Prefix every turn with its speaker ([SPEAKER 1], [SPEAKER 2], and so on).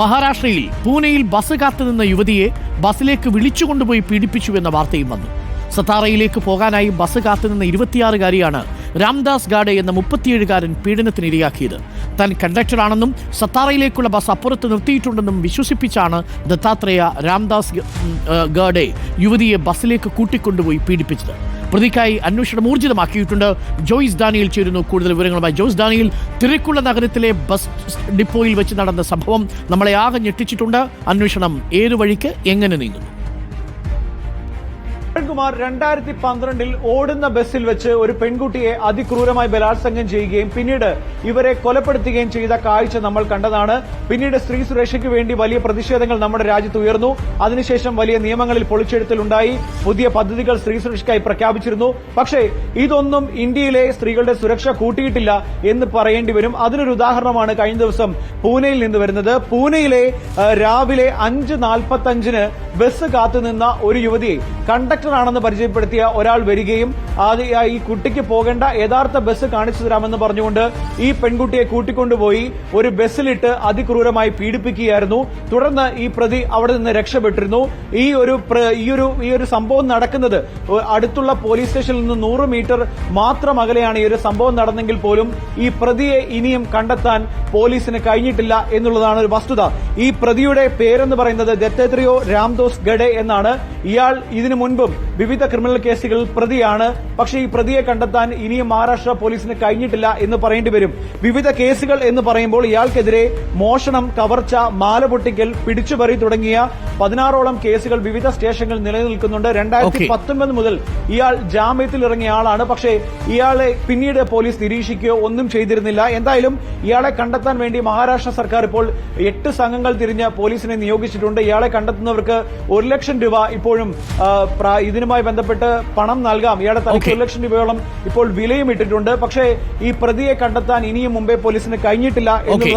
[SPEAKER 1] മഹാരാഷ്ട്രയിൽ പൂനെയിൽ ബസ് കാത്തുനിന്ന യുവതിയെ ബസ്സിലേക്ക് വിളിച്ചുകൊണ്ടുപോയി പീഡിപ്പിച്ചു എന്ന വാർത്തയും വന്നു. സത്താറയിലേക്ക് പോകാനായി ബസ് കാത്തുനിന്ന ഇരുപത്തിയാറുകാരിയാണ് രാംദാസ് ഗാഡെ എന്ന മുപ്പത്തിയേഴുകാരൻ പീഡനത്തിനിരയാക്കിയത്. താൻ കണ്ടക്ടറാണെന്നും സത്താറയിലേക്കുള്ള ബസ് അപ്പുറത്ത് നിർത്തിയിട്ടുണ്ടെന്നും വിശ്വസിപ്പിച്ചാണ് ദത്താത്രേയ രാംദാസ് ഗാഡെ യുവതിയെ ബസ്സിലേക്ക് കൂട്ടിക്കൊണ്ടുപോയി പീഡിപ്പിച്ചത്. പ്രതിക്കായി അന്വേഷണം ഊർജിതമാക്കിയിട്ടുണ്ട്. ജോയിസ് ഡാനിയിൽ ചേരുന്നു കൂടുതൽ വിവരങ്ങളുമായി. ജോയിസ് ഡാനിയിൽ തിരക്കുള്ള നഗരത്തിലെ ബസ് ഡിപ്പോയിൽ വെച്ച് നടന്ന സംഭവം നമ്മളെ ആകെ ഞെട്ടിച്ചിട്ടുണ്ട്. അന്വേഷണം ഏതു വഴിക്ക് എങ്ങനെ നീങ്ങുന്നു?
[SPEAKER 2] കുമാർ രണ്ടായിരത്തി പന്ത്രണ്ടിൽ ഓടുന്ന ബസ്സിൽ വെച്ച് ഒരു പെൺകുട്ടിയെ അതിക്രൂരമായി ബലാത്സംഗം ചെയ്യുകയും പിന്നീട് ഇവരെ കൊലപ്പെടുത്തുകയും ചെയ്ത കാഴ്ച നമ്മൾ കണ്ടതാണ്. പിന്നീട് സ്ത്രീ സുരക്ഷയ്ക്ക് വേണ്ടി വലിയ പ്രതിഷേധങ്ങൾ നമ്മുടെ രാജ്യത്ത് ഉയർന്നു. അതിനുശേഷം വലിയ നിയമങ്ങളിൽ പൊളിച്ചെഴുത്തലുണ്ടായി പുതിയ പദ്ധതികൾ സ്ത്രീ സുരക്ഷയ്ക്കായി പ്രഖ്യാപിച്ചിരുന്നു. പക്ഷേ ഇതൊന്നും ഇന്ത്യയിലെ സ്ത്രീകളുടെ സുരക്ഷ കൂട്ടിയിട്ടില്ല എന്ന് പറയേണ്ടി വരും. അതിനൊരു ഉദാഹരണമാണ് കഴിഞ്ഞ ദിവസം പൂനെയിൽ നിന്ന് വരുന്നത്. പൂനെയിലെ രാവിലെ അഞ്ച് നാൽപ്പത്തഞ്ചിന് ബസ് കാത്തുനിന്ന ഒരു യുവതിയെ കണ്ടക്ടറാണെന്ന് പരിചയപ്പെടുത്തിയ ഒരാൾ വരികയും അത് ഈ കുട്ടിക്ക് പോകേണ്ട യഥാർത്ഥ ബസ് കാണിച്ചു തരാമെന്ന് പറഞ്ഞുകൊണ്ട് ഈ പെൺകുട്ടിയെ കൂട്ടിക്കൊണ്ടുപോയി ഒരു ബസ്സിലിട്ട് അതിക്രൂരമായി പീഡിപ്പിക്കുകയായിരുന്നു. തുടർന്ന് ഈ പ്രതി അവിടെ നിന്ന് രക്ഷപ്പെട്ടിരുന്നു. ഈ ഒരു ഈ ഒരു ഈ ഒരു സംഭവം നടക്കുന്നത് അടുത്തുള്ള പോലീസ് സ്റ്റേഷനിൽ നിന്ന് നൂറ് മീറ്റർ മാത്രം അകലെയാണ് ഈ ഒരു സംഭവം നടന്നെങ്കിൽ പോലും ഈ പ്രതിയെ ഇനിയും കണ്ടെത്താൻ പോലീസിന് കഴിഞ്ഞിട്ടില്ല എന്നുള്ളതാണ് ഒരു വസ്തുത. ഈ പ്രതിയുടെ പേരെന്ന് പറയുന്നത് ദത്തേത്രിയോ രാംദോസ് ഗഡെ എന്നാണ്. ഇയാൾ ഇതിനു മുൻപും വിവിധ ക്രിമിനൽ കേസുകളിൽ പ്രതിയാണ്. പക്ഷേ ഈ പ്രതിയെ കണ്ടെത്താൻ ഇനിയും മഹാരാഷ്ട്ര പോലീസിന് കഴിഞ്ഞിട്ടില്ല എന്ന് പറയേണ്ടി വരും. വിവിധ കേസുകൾ എന്ന് പറയുമ്പോൾ ഇയാൾക്കെതിരെ മോഷണം കവർച്ച മാല പൊട്ടിക്കൽ പിടിച്ചുപറി തുടങ്ങിയ പതിനാറോളം കേസുകൾ വിവിധ സ്റ്റേഷനുകളിൽ നിലനിൽക്കുന്നുണ്ട്. രണ്ടായിരത്തി. പത്തൊൻപത് മുതൽ ഇയാൾ ജാമ്യത്തിൽ ഇറങ്ങിയ ആളാണ്. പക്ഷേ ഇയാളെ പിന്നീട് പോലീസ് നിരീക്ഷിക്കുകയോ ഒന്നും ചെയ്തിരുന്നില്ല. എന്തായാലും ഇയാളെ കണ്ടെത്താൻ വേണ്ടി മഹാരാഷ്ട്ര സർക്കാർ ഇപ്പോൾ എട്ട് സംഘങ്ങൾ തിരിഞ്ഞ് പോലീസിനെ നിയോഗിച്ചിട്ടുണ്ട്. ഇയാളെ കണ്ടെത്തുന്നവർക്ക് ഒരു ലക്ഷം രൂപ ഇപ്പോഴും ഇതിനുമായി ബന്ധപ്പെട്ട് പണം നൽകാം. ഇയാളെ തലയ്ക്ക്. ഒരു ലക്ഷം രൂപയോളം ഇപ്പോൾ വിലയും ഇട്ടിട്ടുണ്ട്. പക്ഷേ ഈ പ്രതിയെ കണ്ടെത്താൻ ഇനിയും മുംബൈ പോലീസിന് കഴിഞ്ഞിട്ടില്ല
[SPEAKER 1] ഓക്കെ.